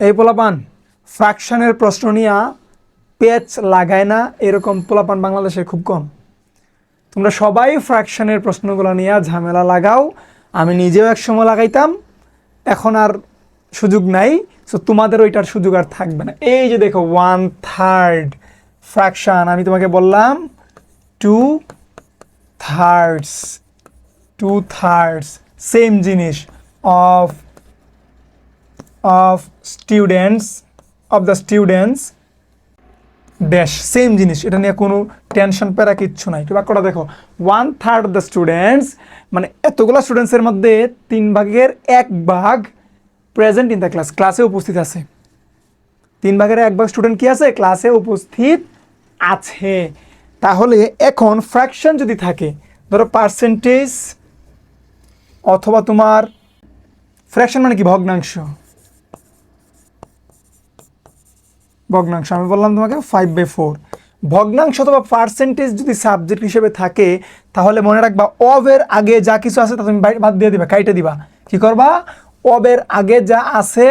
এই পোলাপান ফ্র্যাকশনের প্রশ্ন নিয়ে পেচ লাগায় না, এরকম পোলাপান বাংলাদেশে খুব কম। তোমরা সবাই ফ্র্যাকশনের প্রশ্নগুলো নিয়ে ঝামেলা লাগাও, আমি নিজেও এক সময় লাগাইতাম, এখন আর সুযোগ নাই সো তোমাদের ওইটার সুযোগ আর থাকবে না। এই যে দেখো ওয়ান থার্ড ফ্র্যাকশন আমি তোমাকে বললাম two thirds two thirds same জিনিস of of students of the students dash same জিনিস, এটা নিয়ে কোনো টেনশন প্যারা কিচ্ছু নাই। বাক্যটা দেখো ওয়ান থার্ড দ্য স্টুডেন্টস মানে এতগুলো স্টুডেন্টসের মধ্যে তিন ভাগের এক ভাগ প্রেজেন্ট ইন দ্য ক্লাস ক্লাসে উপস্থিত আছে। তিন ভাগের এক ভাগ স্টুডেন্ট কি আছে? ক্লাসে উপস্থিত আছে। তাহলে এখন ফ্র্যাকশন যদি থাকে, ধরো পার্সেন্টেজ অথবা তোমার ফ্র্যাকশন মানে কি? ভগ্নাংশ। ভগ্নাংশ। আমি বললাম তোমাকে ফাইভ বাই ফোর ভগ্নাংশ অথবা পার্সেন্টেজ যদি সাবজেক্ট হিসেবে থাকে, তাহলে মনে রাখবা অবের আগে যা কিছু আছে তা তুমি বাদ দিয়ে দিবা কাইটে দিবা। কি করবা? অবের আগে যা আছে,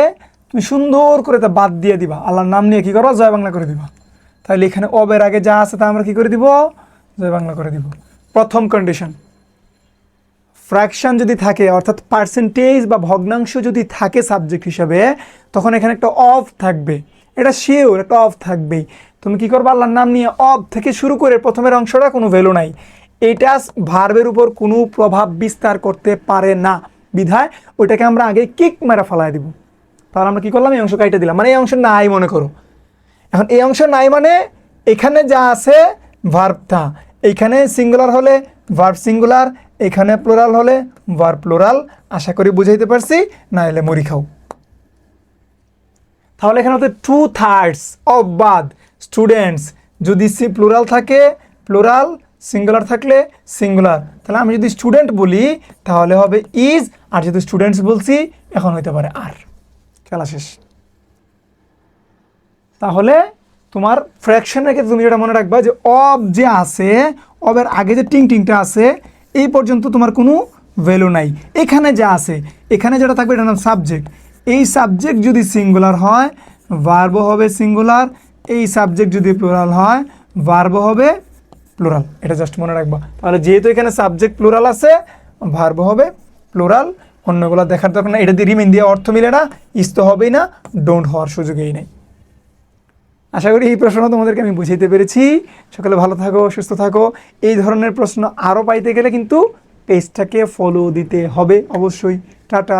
তুমি সুন্দর করে তা বাদ দিয়ে দিবা। আল্লাহর নাম নিয়ে কি করবা? জয় বাংলা করে দিবা। তাহলে এখানে অবের আগে যা আছে তা আমরা কি করে দিব? জয় বাংলা করে দিব। প্রথম কন্ডিশন ফ্র্যাকশন যদি থাকে, অর্থাৎ পার্সেন্টেজ বা ভগ্নাংশ যদি থাকে সাবজেক্ট হিসাবে, তখন এখানে একটা অফ থাকবে। এটা শিওর একটা অফ থাকবেই। তুমি কি করবে? আল্লাহর নাম নিয়ে অফ থেকে শুরু করে প্রথমের অংশটা কোনো ভ্যালু নাই। এটা ভার্বের উপর কোনো প্রভাব বিস্তার করতে পারে না। বিধায় ওইটাকে আমরা আগে কিক মেরা ফালাই দিব। তাহলে আমরা কী করলাম? এই অংশ কাইটে দিলাম। মানে এই অংশ নাই মনে করো। এখন এই অংশ নাই মানে এখানে যা আছে ভার্বটা এইখানে সিঙ্গুলার হলে ভার্ব সিঙ্গুলার এখানে প্লোরাল হলে ভার্ব প্লোরাল আশা করি বুঝাইতে পারছি? না এলে মরি খাও। তাহলে এখানে হচ্ছে টু থার্ডস অফ বাদ স্টুডেন্টস যদি সি প্লুরাল থাকে প্লুরাল সিঙ্গুলার থাকলে সিঙ্গুলার তাহলে আমি যদি স্টুডেন্ট বলি, তাহলে হবে ইজ আর যদি স্টুডেন্টস বলছি, এখন হইতে পারে আর খেলা শেষ। তাহলে তোমার ফ্র্যাকশনের ক্ষেত্রে তুমি যেটা মনে রাখবা, যে অব যে আছে অবের আগে যে টিং টিংটা আছে, এই পর্যন্ত তোমার কোনো ভ্যালু নাই। এখানে যা আছে, এখানে যেটা থাকবে, এটার নাম সাবজেক্ট এই সাবজেক্ট যদি সিঙ্গুলার হয় ভার্ব হবে সিঙ্গুলার এই সাবজেক্ট যদি প্লুরাল হয় ভার্ব হবে প্লুরাল এটা জাস্ট মনে রাখবা। তাহলে যেহেতু এখানে সাবজেক্ট প্লুরাল আছে ভার্ব হবে প্লুরাল অন্যগুলো দেখার দরকার না এটা দিয়ে রিমেন দিয়ে অর্থ মিলে না ইস তো হবেই না ডোন্ট হওয়ার সুযোগই নেই। আশা করি এই প্রশ্ন তোমাদেরকে আমি বুঝাইতে পেরেছি। সকলে ভালো থাকো, সুস্থ থাকো। এই ধরনের প্রশ্ন আরও পাইতে গেলে কিন্তু পেজটাকে ফলো দিতে হবে অবশ্যই। টাটা।